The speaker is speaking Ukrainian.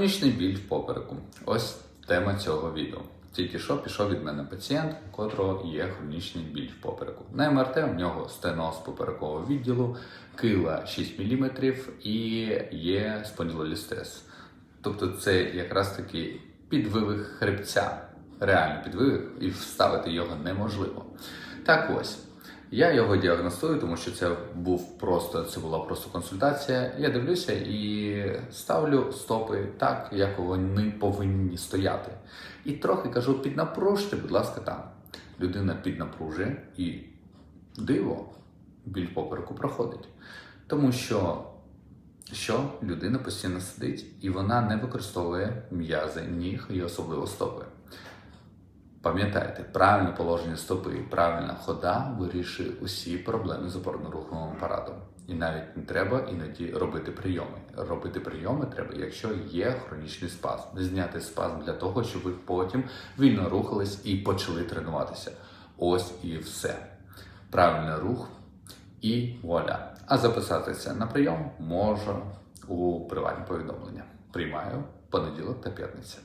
Хронічний біль в попереку. Ось тема цього відео. Тільки що пішов від мене пацієнт, у котрого є хронічний біль в попереку. На МРТ у нього стеноз поперекового відділу, кила 6 мм і є спондилолістез. Тобто це якраз таки підвивих хребця, реально підвивих, і вставити його неможливо. Так ось. Я його діагностую, тому що це був просто це була просто консультація. Я дивлюся і ставлю стопи так, як вони повинні стояти. І трохи кажу, піднапружте, будь ласка, там. Людина піднапружує і диво, біль попереку проходить. Тому що, що людина постійно сидить і вона не використовує м'язи ніг і особливо стопи. Пам'ятайте, правильне положення стопи і правильна хода вирішує усі проблеми з опорно-руховим апаратом. І навіть не треба іноді робити прийоми. Робити прийоми треба, якщо є хронічний спазм. Зняти спазм для того, щоб ви потім вільно рухались і почали тренуватися. Ось і все. Правильний рух і вуаля. А записатися на прийом можна у приватні повідомлення. Приймаю понеділок та п'ятниця.